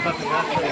para pegar.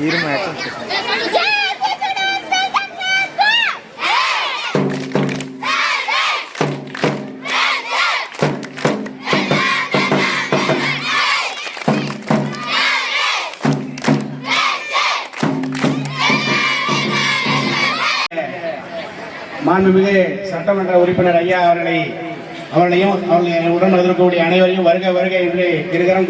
இருமா action மாண்புமிகு சட்டமன்ற உறுப்பினர் ஐயா அவர்களை அவர்களையும் அவர்களை உடன் வந்திருக்கக்கூடிய அனைவரையும் வருக வருக என்று இருகரம்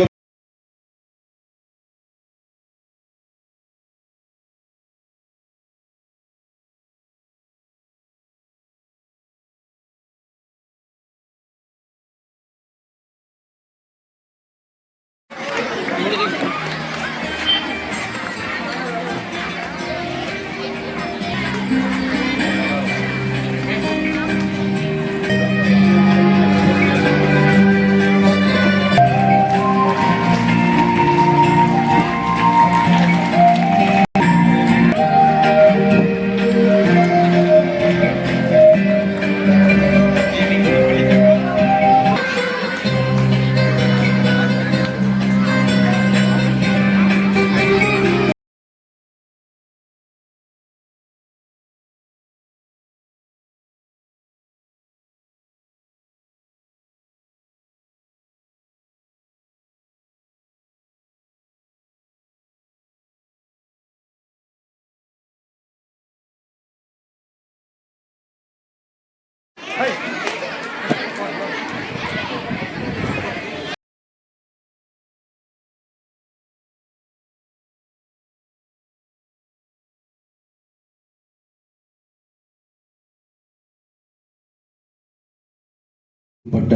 பட்ட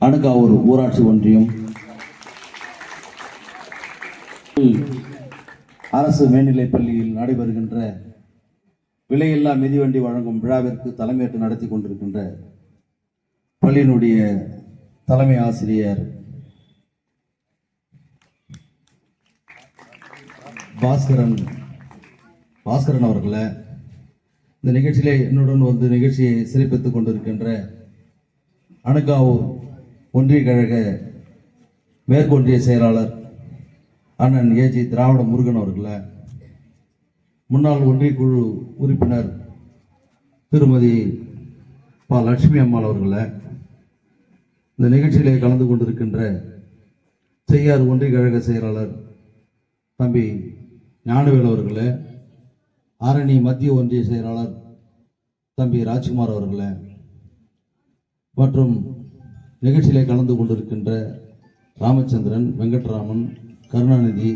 அணுகாவூர் ஊராட்சி ஒன்றியம் அரசு மேல்நிலைப் பள்ளியில் நடைபெறுகின்ற விலையில்லா மிதிவண்டி வழங்கும் விழாவிற்கு தலைமையேற்று நடத்தி கொண்டிருக்கின்ற பள்ளியினுடைய தலைமை ஆசிரியர் பாஸ்கரன் பாஸ்கரன் அவர்களை இந்த நிகழ்ச்சியிலே என்னுடன் வந்து நிகழ்ச்சியை சிறப்பித்துக் கொண்டிருக்கின்ற அணுகாவூர் ஒன்றிய கழக மேற்கொன்றிய செயலாளர் அண்ணன் ஏஜி திராவிட முருகன் அவர்களை முன்னாள் ஒன்றிய குழு உறுப்பினர் திருமதி ப. லட்சுமி அம்மாள் அவர்களை இந்த நிகழ்ச்சியிலே கலந்து கொண்டிருக்கின்ற செய்யார் ஒன்றிய கழக செயலாளர் தம்பி ஞானவேல் அவர்களே ஆரணி மத்திய ஒன்றிய செயலாளர் தம்பி ராஜ்குமார் அவர்களே மற்றும் நிகழ்ச்சியிலே கலந்து கொண்டிருக்கின்ற ராமச்சந்திரன் வெங்கட்ராமன் கருணாநிதி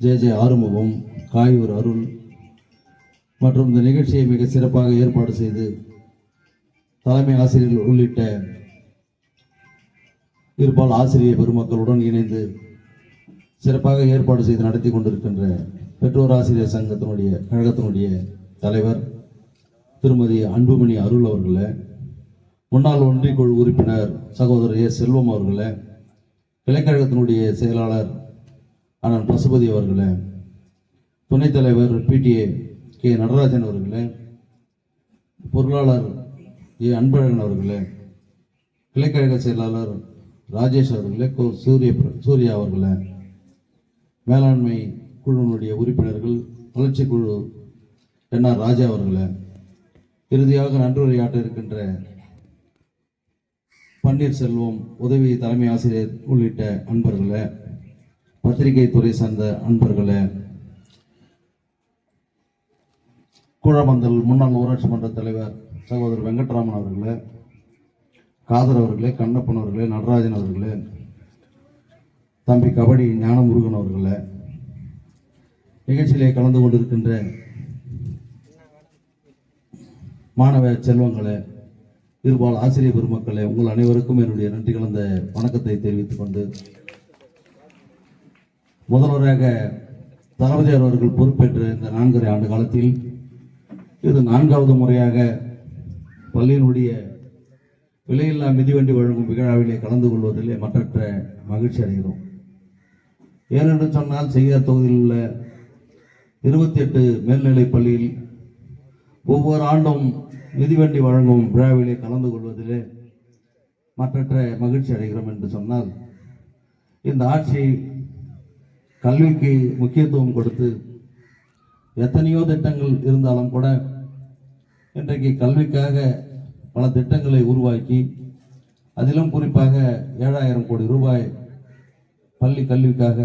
ஜே ஜே ஆறுமுகம் காயூர் அருள் மற்றும் இந்த நிகழ்ச்சியை மிக சிறப்பாக ஏற்பாடு செய்து தலைமை ஆசிரியர்கள் உள்ளிட்ட இருபால் ஆசிரியர் பெருமக்களுடன் இணைந்து சிறப்பாக ஏற்பாடு செய்து நடத்தி கொண்டிருக்கின்ற பெற்றோர் ஆசிரியர் சங்கத்தினுடைய கழகத்தினுடைய தலைவர் திருமதி அன்புமணி அருள் அவர்களே முன்னாள் ஒன்றியக்குழு உறுப்பினர் சகோதரர் ஏ. செல்வம் அவர்களே கிளைக்கழகத்தினுடைய செயலாளர் அண்ணன் பசுபதி அவர்களே துணைத் தலைவர் பிடிஏ கே நடராஜன் அவர்களே பொருளாளர் ஏ அன்பழகன் அவர்களே கிளைக்கழக செயலாளர் ராஜேஷ் அவர்களே கோ சூரிய சூர்யா அவர்களே மேலாண்மை குழுவினுடைய உறுப்பினர்கள் வளர்ச்சி குழு என் ஆர் ராஜா அவர்களே இறுதியாக நன்றுரையாட்ட இருக்கின்ற பன்னீர்செல்வம் உதவி தலைமை ஆசிரியர் உள்ளிட்ட அன்பர்களே பத்திரிகை துறை சார்ந்த அன்பர்களே கூழமந்தல் முன்னாள் ஊராட்சி மன்ற தலைவர் சகோதரர் வெங்கட்ராமன் அவர்களே காதர் அவர்களே கண்ணப்பன் அவர்களே நடராஜன் அவர்களே தம்பி கபடி ஞானமுருகன் அவர்களே நிகழ்ச்சியிலே கலந்து கொண்டிருக்கின்ற மாணவ செல்வங்களே இருபால் ஆசிரியர் பெருமக்களே உங்கள் அனைவருக்கும் என்னுடைய நன்றி கலந்த வணக்கத்தை தெரிவித்துக் கொண்டு முதல்வராக தளபதியார் அவர்கள் பொறுப்பேற்ற இந்த நான்கரை ஆண்டு காலத்தில் இது நான்காவது முறையாக பள்ளியினுடைய விலையில்லா மிதிவண்டி வழங்கும் விழாவிலே கலந்து கொள்வதிலே மற்றற்ற மகிழ்ச்சி அடைகிறோம். ஏனென்று சொன்னால் செய்யார் தொகுதியில் உள்ள இருபத்தி எட்டு மேல்நிலைப் பள்ளியில் ஒவ்வொரு ஆண்டும் மிதிவண்டி வழங்கும் விழாவிலே கலந்து கொள்வதிலே மற்றற்ற மகிழ்ச்சி அடைகிறோம் என்று சொன்னால் இந்த ஆட்சி கல்விக்கு முக்கியத்துவம் கொடுத்து எத்தனையோ திட்டங்கள் இருந்தாலும் கூட இன்றைக்கு கல்விக்காக பல திட்டங்களை உருவாக்கி அதிலும் குறிப்பாக ஏழாயிரம் கோடி ரூபாய் பள்ளி கல்விக்காக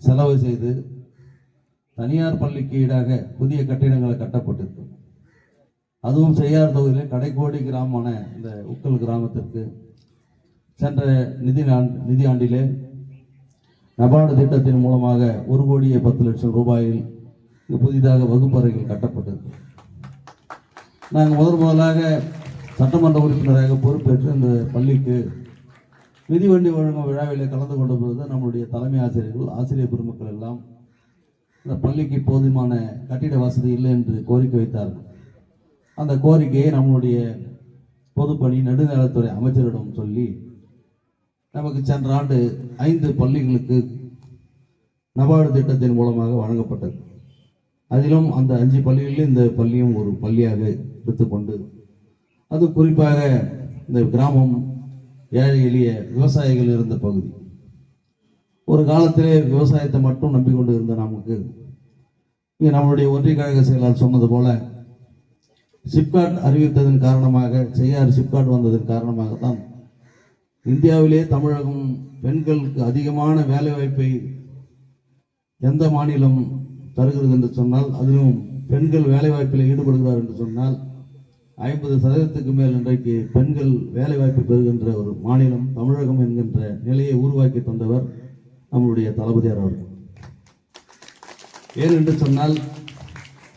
செலவு செய்து தனியார் பள்ளிக்கு ஈடாக புதிய கட்டிடங்களை கட்டப்பட்டிருக்கு அதுவும் செய்யார் தொகுதியிலே கடைக்கோடி கிராமமான இந்த உக்கல் கிராமத்திற்கு சென்ற நிதி ஆண்டு நிதி ஆண்டிலே நபார்டு திட்டத்தின் மூலமாக ஒரு கோடியே பத்து லட்சம் ரூபாயில் புதிதாக வகுப்பறைகள் கட்டப்பட்டது நாங்கள் முதல் முதலாக சட்டமன்ற உறுப்பினராக பொறுப்பேற்று இந்த பள்ளிக்கு மிதிவண்டி வழங்கும் விழாவிலே கலந்து கொண்ட பொழுது நம்முடைய தலைமை ஆசிரியர்கள் ஆசிரியர் பெருமக்கள் எல்லாம் இந்த பள்ளிக்கு போதுமான கட்டிட வசதி இல்லை என்று கோரிக்கை வைத்தார்கள். அந்த கோரிக்கையை நம்முடைய பொதுப்பணி நெடுநலத்துறை அமைச்சரிடம் சொல்லி நமக்கு சென்ற ஆண்டு ஐந்து பள்ளிகளுக்கு நபார்டு திட்டத்தின் மூலமாக வழங்கப்பட்டது. அதிலும் அந்த அஞ்சு பள்ளிகளில் இந்த பள்ளியும் ஒரு பள்ளியாக எடுத்துக்கொண்டு அது குறிப்பாக இந்த கிராமம் ஏழை எளிய விவசாயிகள் இருந்த பகுதி. ஒரு காலத்திலே விவசாயத்தை மட்டும் நம்பிக்கொண்டு இருந்த நமக்கு இங்கே நம்மளுடைய ஒன்றிய கழக செயலாளர் சொன்னது போல சிப்காட் அறிவித்ததன் காரணமாக செய்யார் சிப்காட் வந்ததன் காரணமாக தான் இந்தியாவிலே தமிழகம் பெண்களுக்கு அதிகமான வேலைவாய்ப்பை எந்த மாநிலம் தருகிறது என்று சொன்னால் அதிலும் பெண்கள் வேலைவாய்ப்பில் ஈடுபடுகிறார் என்று சொன்னால் ஐம்பது சதவீதத்துக்கு மேல் இன்றைக்கு பெண்கள் வேலைவாய்ப்பு பெறுகின்ற ஒரு மாநிலம் தமிழகம் என்கின்ற நிலையை உருவாக்கி தந்தவர் நம்முடைய தளபதியார் அவர்கள். ஏன் என்று சொன்னால்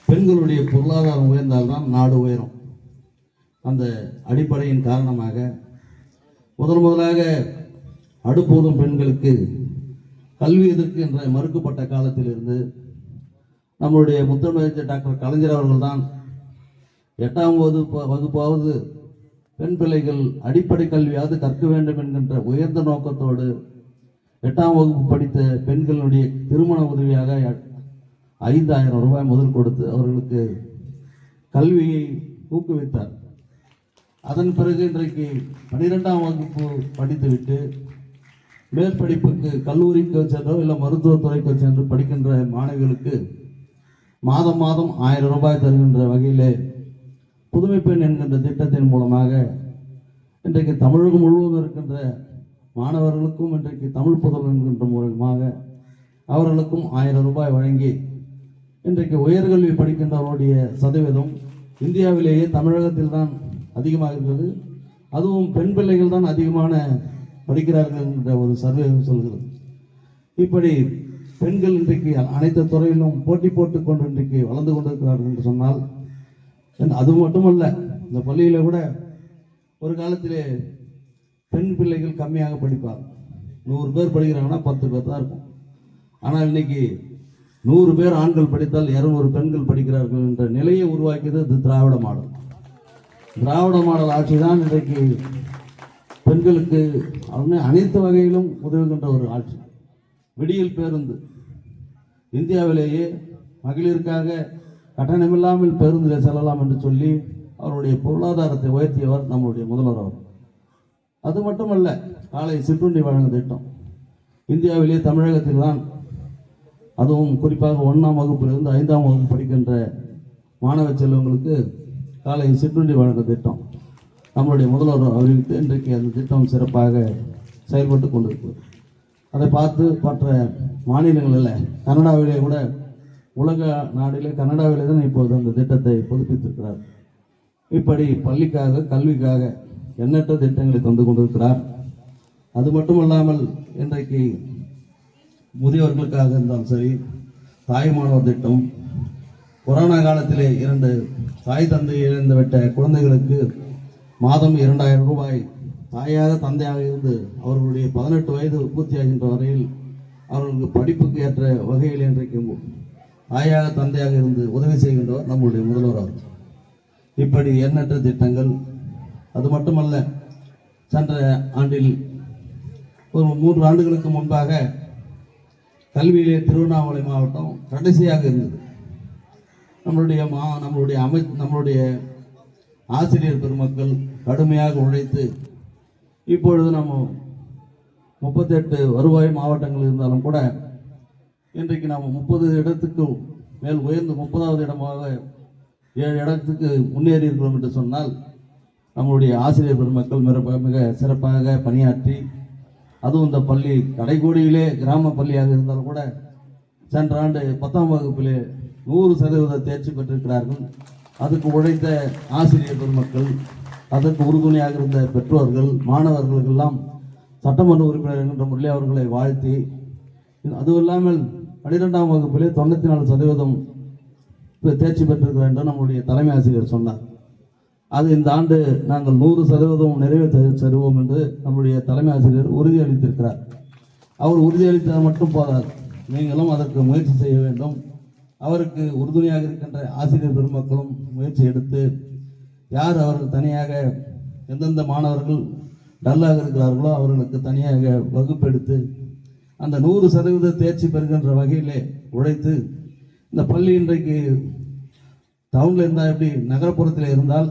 பெண்களுடைய பொருளாதாரம் உயர்ந்தால்தான் நாடு உயரும். அந்த அடிப்படையின் காரணமாக முதல் முதலாக அடுப்போதும் பெண்களுக்கு கல்வி எதற்கு என்ற மறுக்கப்பட்ட காலத்திலிருந்து நம்முடைய முத்தமிழர் டாக்டர் கலைஞர் அவர்கள்தான் எட்டாம் வகுப்பு வகுப்பாவது பெண் பிள்ளைகள் அடிப்படை கல்வியாவது கற்க வேண்டும் என்கின்ற உயர்ந்த நோக்கத்தோடு எட்டாம் வகுப்பு படித்த பெண்களுடைய திருமண உதவியாக ஐந்தாயிரம் ரூபாய் முதல் கொடுத்து அவர்களுக்கு கல்வியை ஊக்குவித்தார். அதன் பிறகு இன்றைக்கு பனிரெண்டாம் வகுப்பு படித்துவிட்டு மேற்படிப்புக்கு கல்லூரிக்கு சென்றோ இல்லை மருத்துவத்துறைக்கு சென்று படிக்கின்ற மாணவிகளுக்கு மாதம் மாதம் ஆயிரம் ரூபாய் தருகின்ற வகையிலே புதுமை பெண் என்கின்ற திட்டத்தின் மூலமாக இன்றைக்கு தமிழகம் முழுவதும் இருக்கின்ற மாணவர்களுக்கும் இன்றைக்கு தமிழ் புதல் என்கின்ற மூலமாக அவர்களுக்கும் ஆயிரம் ரூபாய் வழங்கி இன்றைக்கு உயர்கல்வி படிக்கின்றவருடைய சதவீதம் இந்தியாவிலேயே தமிழகத்தில் தான் அதிகமாக இருக்கிறது. அதுவும் பெண் பிள்ளைகள் தான் அதிகமான படிக்கிறார்கள் என்ற ஒரு சர்வே சொல்கிறது. இப்படி பெண்கள் இன்றைக்கு அனைத்து துறையிலும் போட்டி போட்டுக்கொண்டு இன்றைக்கு வளர்ந்து கொண்டிருக்கிறார்கள் என்று சொன்னால் அது மட்டுமல்ல இந்த பள்ளியில் கூட ஒரு காலத்தில் பெண் பிள்ளைகள் கம்மியாக படிப்பார் நூறு பேர் படிக்கிறாங்கன்னா பத்து பேர் தான் இருக்கும். ஆனால் இன்னைக்கு நூறு பேர் ஆண்கள் படித்தால் இரநூறு பெண்கள் படிக்கிறார்கள் என்ற நிலையை உருவாக்கியது இது திராவிட மாடல். திராவிட மாடல் ஆட்சி தான் இன்றைக்கு பெண்களுக்கு அனைத்து வகையிலும் உதவுகின்ற ஒரு ஆட்சி. விடியல் பேருந்து. இந்தியாவிலேயே மகளிருக்காக கட்டணமில்லாமல் பேருந்தில் செல்லலாம் என்று சொல்லி அவருடைய பொருளாதாரத்தை உயர்த்தியவர் நம்மளுடைய முதல்வர் அவர். அது மட்டுமல்ல காலை சிற்றுண்டி வழங்கும் திட்டம். இந்தியாவிலே தமிழகத்தில் தான் அதுவும் குறிப்பாக ஒன்றாம் வகுப்பிலிருந்து ஐந்தாம் வகுப்பு படிக்கின்ற மாணவ செல்வங்களுக்கு காலை சிற்றுண்டி வழங்கும் திட்டம். நம்மளுடைய முதல்வர் அறிவித்து இன்றைக்கு அந்த திட்டம் சிறப்பாக செயல்பட்டு கொண்டிருக்கிறது. அதை பார்த்து மற்ற மாநிலங்களில் கனடாவிலே கூட உலக நாடிலே கனடாவிலே தான் இப்போது அந்த திட்டத்தை புதுப்பித்திருக்கிறார். இப்படி பள்ளிக்காக கல்விக்காக எண்ணற்ற திட்டங்களை தந்து கொண்டிருக்கிறார். அது மட்டுமல்லாமல் இன்றைக்கு முதியவர்களுக்காக இருந்தாலும் சரி தாய் மாணவர் திட்டம் கொரோனா காலத்திலே இரண்டு தாய் தந்தை இழந்துவிட்ட குழந்தைகளுக்கு மாதம் இரண்டாயிரம் ரூபாய் தாயாக தந்தையாக இருந்து அவர்களுடைய பதினெட்டு வயது பூர்த்தியாகின்ற வரையில் அவர்களுக்கு படிப்புக்கு ஏற்ற வகையில் இன்றைக்கு ஆயாக தந்தையாக இருந்து உதவி செய்கின்றவர் நம்முடைய முதல்வர் அவர் இப்படி எண்ணற்ற திட்டங்கள் அது மட்டுமல்ல சென்ற ஆண்டில் ஒரு மூன்று ஆண்டுகளுக்கு முன்பாக கல்வியிலே திருவண்ணாமலை மாவட்டம் கடைசியாக இருந்தது. நம்மளுடைய மா நம்மளுடைய அமை நம்மளுடைய ஆசிரியர் பெருமக்கள் கடுமையாக உழைத்து இப்பொழுது நம்ம முப்பத்தெட்டு வருவாய் மாவட்டங்கள் இருந்தாலும் கூட இன்றைக்கு நாம் முப்பது இடத்துக்கு மேல் உயர்ந்து முப்பதாவது இடமாக ஏழு இடத்துக்கு முன்னேறி இருக்கிறோம் என்று சொன்னால் நம்முடைய ஆசிரியர் பெருமக்கள் மிக மிக சிறப்பாக பணியாற்றி அதுவும் இந்த பள்ளி கடைக்கோடியிலே கிராம பள்ளியாக இருந்தாலும் கூட சென்ற ஆண்டு பத்தாம் வகுப்பிலே நூறு சதவீத தேர்ச்சி பெற்றிருக்கிறார்கள். அதுக்கு உழைத்த ஆசிரியர் பெருமக்கள் அதற்கு உறுதுணையாக இருந்த பெற்றோர்கள் மாணவர்களுக்கெல்லாம் சட்டமன்ற உறுப்பினர் என்கின்ற முறையில் அவர்களை வாழ்த்தி அதுவும் இல்லாமல் பன்னிரெண்டாம் வகுப்பிலே தொண்ணூற்றி நாலு சதவீதம் தேர்ச்சி பெற்றிருக்கிறோம் என்று நம்முடைய தலைமை ஆசிரியர் சொன்னார். அது இந்த ஆண்டு நாங்கள் நூறு சதவீதம் நிறைவேற்ற தருவோம் என்று நம்முடைய தலைமை ஆசிரியர் உறுதியளித்திருக்கிறார். அவர் உறுதியளித்தது மட்டும் போதாது. நீங்களும் அதற்கு முயற்சி செய்ய வேண்டும். அவருக்கு உறுதுணையாக இருக்கின்ற ஆசிரியர் பெருமக்களும் முயற்சி எடுத்து யார் அவர்கள் தனியாக எந்தெந்த மாணவர்கள் டல்லாக இருக்கிறார்களோ அவர்களுக்கு தனியாக வகுப்பெடுத்து அந்த நூறு சதவீத தேர்ச்சி பெறுகின்ற வகையிலே உழைத்து இந்த பள்ளி இன்றைக்கு டவுனில் இருந்தால் எப்படி நகரப்புறத்தில் இருந்தால்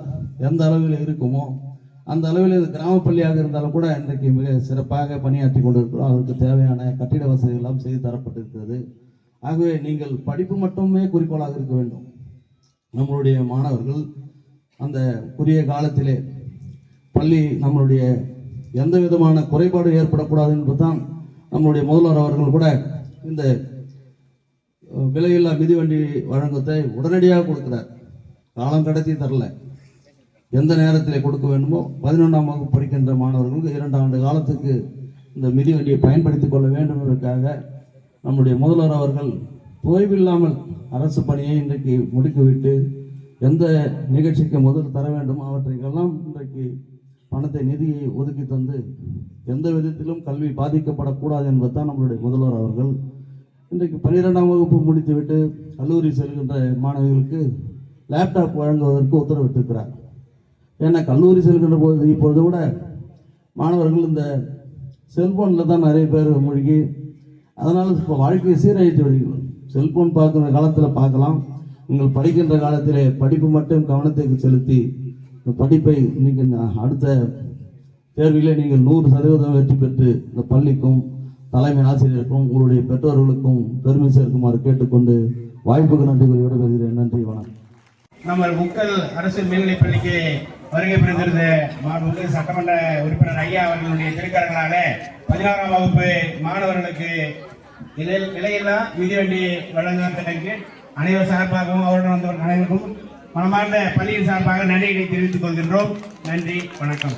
எந்த அளவில் இருக்குமோ அந்த அளவில் இது கிராம பள்ளியாக இருந்தாலும் கூட இன்றைக்கு மிக சிறப்பாக பணியாற்றி கொண்டிருக்கிறோம். அதற்கு தேவையான கட்டிட வசதிகள் செய்து தரப்பட்டிருக்கிறது. ஆகவே நீங்கள் படிப்பு மட்டுமே குறிக்கோளாக இருக்க வேண்டும். நம்மளுடைய மாணவர்கள் அந்த குறுகிய காலத்திலே பள்ளி நம்மளுடைய எந்த விதமான குறைபாடு ஏற்படக்கூடாது என்பதுதான் நம்மளுடைய முதல்வர் அவர்கள் கூட இந்த விலையில்லா மிதிவண்டி வழங்கத்தை உடனடியாக கொடுக்குறார். காலம் கடத்தி தரல. எந்த நேரத்தில் கொடுக்க வேண்டுமோ பதினொன்றாம் வகுப்பு படிக்கின்ற மாணவர்களுக்கு இரண்டு ஆண்டு காலத்துக்கு இந்த மிதிவண்டியை பயன்படுத்தி கொள்ள வேண்டும் என்பதற்காக நம்முடைய முதல்வர் அவர்கள் ஓய்வில்லாமல் அரசு பணியை இன்றைக்கு முடுக்கிவிட்டு எந்த நிகழ்ச்சிக்கு முதல் தர வேண்டும் அவற்றைக்கெல்லாம் இன்றைக்கு பணத்தை நிதியை ஒதுக்கி தந்து எந்த விதத்திலும் கல்வி பாதிக்கப்படக்கூடாது என்பது தான் நம்மளுடைய முதல்வர் அவர்கள். இன்றைக்கு பன்னிரெண்டாம் வகுப்பு முடித்துவிட்டு கல்லூரி செல்கின்ற மாணவிகளுக்கு லேப்டாப் வழங்குவதற்கு உத்தரவிட்டிருக்கிறார். ஏன்னா கல்லூரி செல்கின்ற போது இப்பொழுது கூட மாணவர்கள் இந்த செல்போனில் தான் நிறைய பேர் மூழ்கி அதனால் இப்போ வாழ்க்கையை சீரழித்து வருகிறது செல்போன் பார்க்குற காலத்தில் பார்க்கலாம். நீங்கள் படிக்கின்ற காலத்திலே படிப்பு மட்டும் கவனத்தை செலுத்தி இந்த படிப்பை இன்னைக்கு அடுத்த தேர்விலே நீங்கள் நூறு சதவீதம் வெற்றி பெற்று இந்த பள்ளிக்கும் தலைமை ஆசிரியருக்கும் உங்களுடைய பெற்றோர்களுக்கும் பெருமை சேர்க்குமாறு கேட்டுக்கொண்டு வாய்ப்புக்கு நன்றி கூறி விடைபெறுகிறேன். நன்றி வணக்கம். நம்ம முக்கல் அரசு மேல்நிலைப் பள்ளிக்கு வருகை புரிந்திருந்த மாண்புமிகு சட்டமன்ற உறுப்பினர் ஐயா அவர்களுடைய திருக்கரங்களால பதினாறாம் வகுப்பு மாணவர்களுக்கு இதில் விலையில்லா மிதிவண்டி வழங்குவதற்கு அனைவர் சார்பாகவும் அவருடன் வந்தவர் அனைவருக்கும் மனமார்ந்த பள்ளியின் சார்பாக நன்றியை தெரிவித்துக் கொள்கின்றோம். நன்றி வணக்கம்.